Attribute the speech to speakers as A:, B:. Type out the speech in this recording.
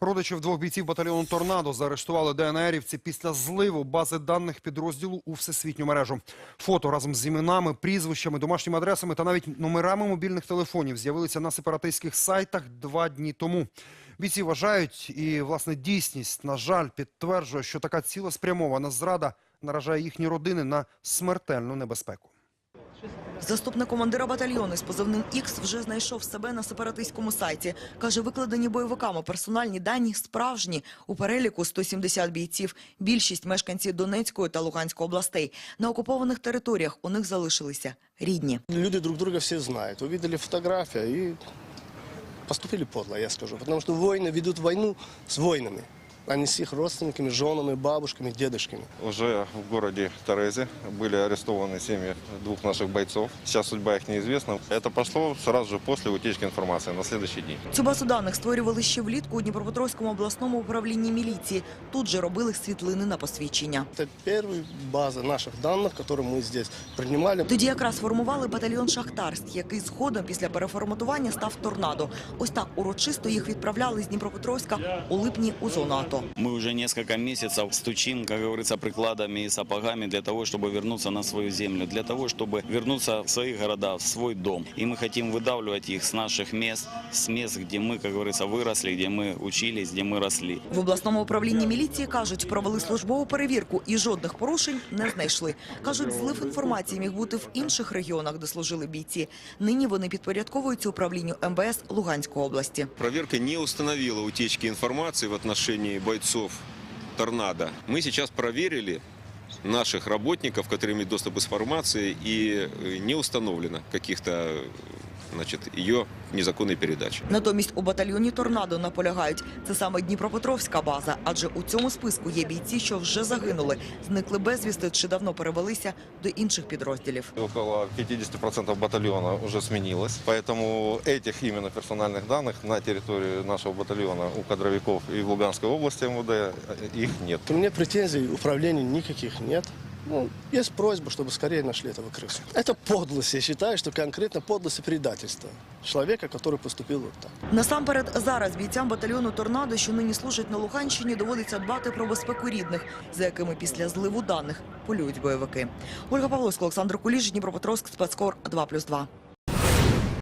A: Родичів двох бійців батальйону «Торнадо» заарештували ДНРівці після зливу бази даних підрозділу у всесвітню мережу. Фото разом з іменами, прізвищами, домашніми адресами та навіть номерами мобільних телефонів з'явилися на сепаратистських сайтах два дні тому. Бійці вважають, і власне дійсність, на жаль, підтверджує, що така цілеспрямована зрада наражає їхні родини на смертельну небезпеку.
B: Заступник командира батальйону з позивним «Ікс» вже знайшов себе на сепаратистському сайті. Каже, викладені бойовиками персональні дані справжні. У переліку 170 бійців. Більшість мешканці Донецької та Луганської областей. На окупованих територіях у них залишилися рідні.
C: Люди друг друга все знают. Увидели фотографию и поступили подло, я скажу. Потому что воины ведут войну с воинами, а не с их родственниками, женами, бабушками, дедушками.
D: Уже в городе Терезе были арестованы семьи двух наших бойцов. Сейчас судьба их неизвестна. Это пошло сразу же после утечки информации на следующий день.
B: Цю базу даних створювали ще влітку у Дніпропетровському обласному управлінні міліції. Тут же робили світлини на посвідчення.
C: Это первая база наших данных, которую мы здесь принимали.
B: Тоді якраз формували батальйон Шахтарськ, який згодом після переформатування став торнадо. Ось так урочисто їх відправляли з Дніпропетровська у липні у зону АТО.
E: Мы уже несколько месяцев стучим, как говорится, прикладами и сапогами для того, чтобы вернуться на свою землю, для того, чтобы вернуться в свои города, в свой дом. И мы хотим выдавливать их с наших мест, с мест, где мы, как говорится, выросли, где мы учились, где мы росли.
B: В обласному управлінні міліції кажуть, провели службову перевірку і жодних порушень не знайшли. Кажуть, злив інформації міг бути в інших регіонах, де служили бійці. Нині вони підпорядковуються управлінню МВС Луганської області.
F: Проверка не установила утечки информации в отношении бойцов «Торнадо». Мы сейчас проверили наших работников, которые имеют доступ к информации, и э, не установлено каких-то значит, ее незаконной передачи.
B: Натомість у батальйоні торнадо наполягають. Це саме Дніпропетровська база, адже у цьому списку є бійці, що вже загинули, зникли безвісти чи давно перевелися до інших підрозділів.
D: Около 50% батальона уже сменилось, поэтому этих именно персональных данных на территории нашего батальона у кадровиков и в Луганской области МВД э, их нет.
C: У меня претензий управлению никаких нет. Ну, есть просьба, чтобы скорее нашли этого крысу. Это подлость, я считаю, что конкретно подлость и предательство человека, который поступил вот так.
B: Насамперед, зараз бійцям батальйону торнадо, що нині служать на Луганщині, доводиться дбати про безпеку рідних, за якими після зливу даних полюють бойовики. Ольга Павловська, Олександр Куліш, Дніпропетровськ, спецкор 2+,2.